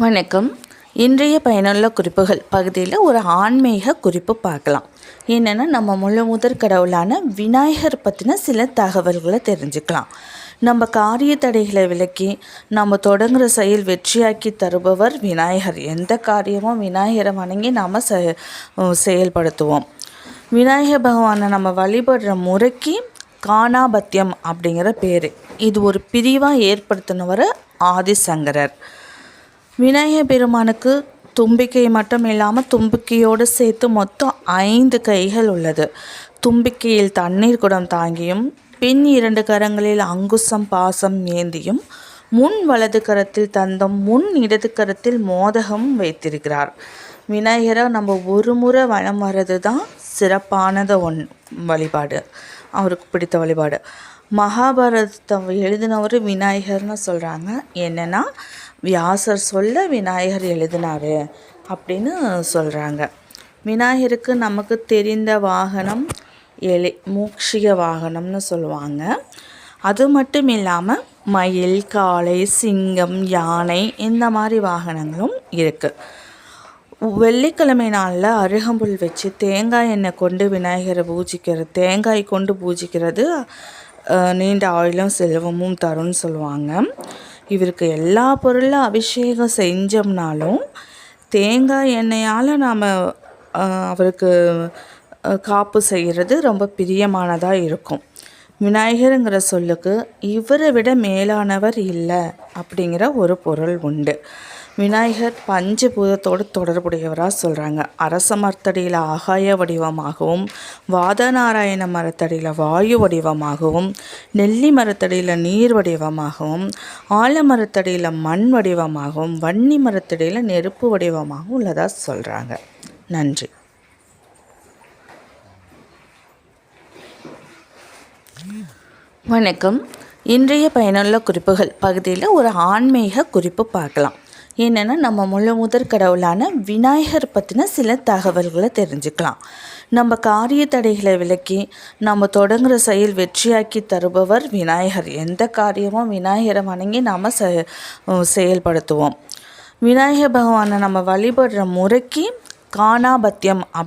வணக்கம். இன்றைய பயனுள்ள குறிப்புகள். பகுதியில் ஒரு ஆன்மீக குறிப்பு பார்க்கலாம். என்னென்னா நம்ம முழு முதற் கடவுளான விநாயகர் பற்றின சில தகவல்களை தெரிஞ்சுக்கலாம். நம்ம காரிய தடைகளை விலக்கி நம்ம தொடங்குற செயல் வெற்றியாக்கி தருபவர் விநாயகர். எந்த காரியமும் விநாயகரை வணங்கி நாம் செ செயல்படுத்துவோம். விநாயகர் பகவானை நம்ம வழிபடுற முறைக்கு காணாபத்தியம் அப்படிங்கிற பேர். இது ஒரு பிரிவாக ஏற்படுத்தினவர் ஆதிசங்கரர். விநாயகர் பெருமானுக்கு தும்பிக்கை மட்டும் இல்லாமல் தும்பிக்கையோடு சேர்த்து மொத்தம் ஐந்து கைகள் உள்ளது. தும்பிக்கையில் தண்ணீர் குடம் தாங்கியும் பின் இரண்டு கரங்களில் அங்குசம் பாசம் ஏந்தியும் முன் வலது கரத்தில் தந்தம் முன் இடது கரத்தில் மோதகம் வைத்திருக்கிறார். விநாயகரை நம்ம ஒரு முறை வளம் வர்றது தான் சிறப்பானது ஒன் வழிபாடு. அவருக்கு பிடித்த வழிபாடு. மகாபாரதத்தை எழுதினவர் விநாயகர்னு சொல்கிறாங்க என்னென்னா வியாசர் சொல்ல விநாயகர் எழுதினார் அப்படின்னு சொல்கிறாங்க விநாயகருக்கு நமக்கு தெரிந்த வாகனம் எலி மூக்ஷிக வாகனம்னு சொல்லுவாங்க. அது மட்டும் இல்லாமல் மயில் காளை சிங்கம் யானை இந்த மாதிரி வாகனங்களும் இருக்குது வெள்ளிக்கிழமை நாளில் அருகம்புல் வச்சு தேங்காய் எண்ணெய் கொண்டு விநாயகரை பூஜிக்கிறது தேங்காய் கொண்டு பூஜிக்கிறது நீண்ட ஆயுளும் செல்வமும் தரும்னு சொல்லுவாங்க. இவருக்கு எல்லா பொருளும் அபிஷேகம் செஞ்சோம்னாலும் தேங்காய் எண்ணெயால் நாம் அவருக்கு காப்பு செய்கிறது ரொம்ப பிரியமானதாக இருக்கும். விநாயகருங்கிற சொல்லுக்கு இவரை விட மேலானவர் இல்லை அப்படிங்கிற ஒரு பொருள் உண்டு. விநாயகர் பஞ்சபூதத்தோடு தொடர்புடையவராக சொல்கிறாங்க அரச மரத்தடியில் ஆகாய வடிவமாகவும் வாதநாராயண மரத்தடியில் வாயு வடிவமாகவும் நெல்லி மரத்தடியில் நீர் வடிவமாகவும் ஆலமரத்தடியில் மண் வடிவமாகவும் வன்னி மரத்தடியில் நெருப்பு வடிவமாகவும் உள்ளதாக சொல்கிறாங்க நன்றி. வணக்கம். இன்றைய பயனுள்ள குறிப்புகள். பகுதியில் ஒரு ஆன்மீக குறிப்பு பார்க்கலாம். என்னென்னா நம்ம முழு முதற் கடவுளான விநாயகர் பற்றின சில தகவல்களை தெரிஞ்சுக்கலாம். நம்ம காரிய தடைகளை விலக்கி நம்ம தொடங்குற செயல் வெற்றியாக்கி தருபவர் விநாயகர். எந்த காரியமும் விநாயகரை வணங்கி நாம் செ செயல்படுத்துவோம். விநாயகர் பகவானை நம்ம வழிபடுற முறைக்கு காணாபத்தியம் அப்